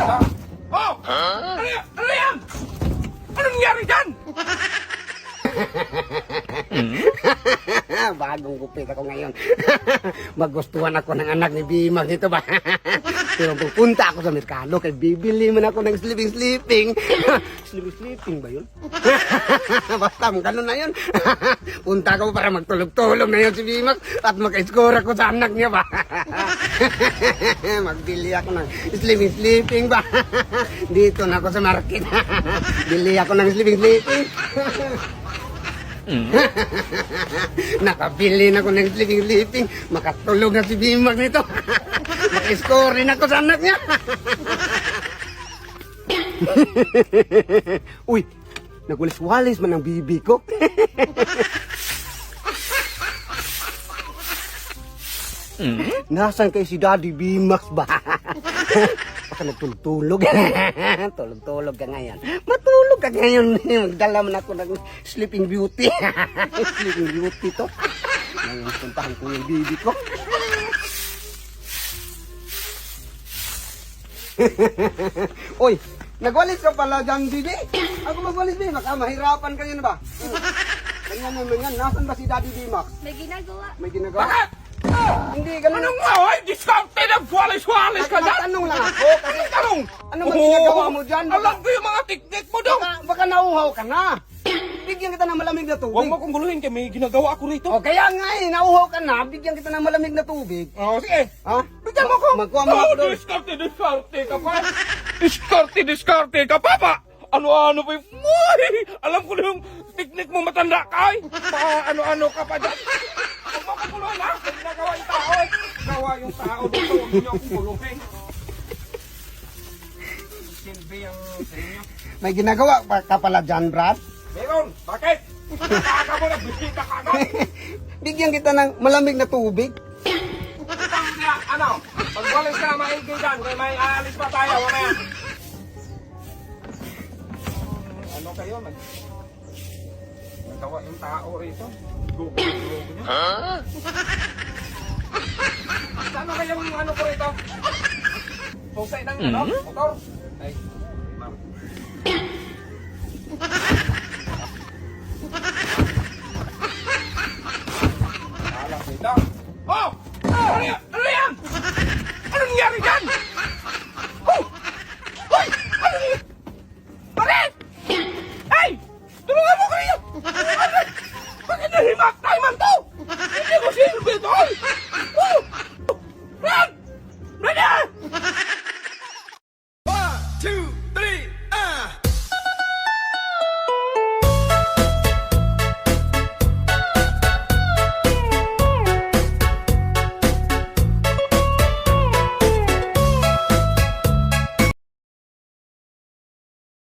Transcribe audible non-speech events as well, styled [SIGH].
Oh! Ano yan? Ano yan? Anong nangyari dyan? [LAUGHS] Bagong gupit ako ngayon. [LAUGHS] Magustuhan ako ng anak ni Bimag ito ba? [LAUGHS] Pero pupunta ako sa merkado kay bibili man ako ng sleeping sleeping. sleeping sleeping ba yun? Basta ganun na yun. Punta ako para magtulog-tulog na si Bimag at maka-score ako sa anak niya ba? Magbili ako ng sleeping sleeping ba? Dito na ako sa market. Bili ako ng sleeping sleeping. [LAUGHS] Nakabili na ko ng sleeping-sleeping. Makatulog na si Bimag nito. [LAUGHS] Maka-score rin ako sa anak niya. [LAUGHS] Uy, nagulis-walis man ang bibi ko. Nasaan kayo si Daddy Bimax ba? Baka nagtulog-tulog. [LAUGHS] Tulog-tulog ka ngayon. Matulog ka ngayon. [LAUGHS] Magdala man ako ng sleeping beauty. [LAUGHS] sleeping beauty to. Ngayon, puntahan ko yung bibi ko. Uy, nagwalis ka pala dyan, bibi? Ako magwalis, bibi. Baka mahirapan kayo na ba? Ganyan naman yan. Nasaan ba si Daddy Bimax? May ginagawa. May ginagawa? Bakit? Hindi, ganun. Anong nga? Ay, diskarte na walis-walis ka dyan! Tanong lang ako kasi Anong tanong? Ano man ginagawa mo dyan? Baka- Alam ko yung mga teknik mo dong! baka, baka nauhaw ka na. [CLEARS THROAT] Bigyan kita ng malamig na Huwag tubig. mo kong guluhin kaya may ginagawa ako rito. O kaya nga eh, nauhaw ka na. Bigyan kita ng malamig na tubig. Oh, sige. Ha? Bigyan mo ko. Magkuha mo Oh, ako doon. diskarte, diskarte ka pa. diskarte, diskarte ka pa ba? Ano-ano pa yung... Alam ko na yung teknik mo matanda ka eh. Pa, ano-ano ka pa dyan. Huwag mo kong guluhin ha. May ginagawa yung tao. Gawa yung tao dito. Huwag niyo akong guluhin. Silbi ang sa inyo. May ginagawa pa ka pala dyan, Brad. Meron. Bakit? Kaka mo na, bisita ka agad. Bigyan kita ng malamig na tubig. Ano? Pagwalis ka na maigi dyan, kaya may aalis pa tayo, mamaya. Ano kayo? Nag... Nagawa yung tao rito. Gugulo-gulo nyo. Kayo yung ano ko rito? Husay ng ano? Motor? Ay,